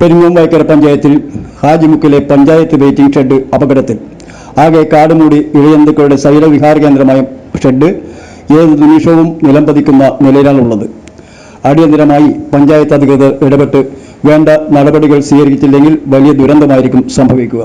പെരിങ്ങോംവൈക്കര പഞ്ചായത്തിൽ ഹാജിമുക്കിലെ panchayat waiting shed അപകടത്തിൽ. ആകെ കാടുമൂടി ഇഴജന്തുക്കളുടെ ശൈലവിഹാര കേന്ദ്രമായ ഷെഡ് ഏത് നിമിഷവും നിലം പതിക്കുന്ന നിലയിലാണുള്ളത് അടിയന്തരമായി പഞ്ചായത്ത് അധികൃതർ ഇടപെട്ട് വേണ്ട നടപടികൾ സ്വീകരിച്ചില്ലെങ്കിൽ വലിയ ദുരന്തമായിരിക്കും സംഭവിക്കുക.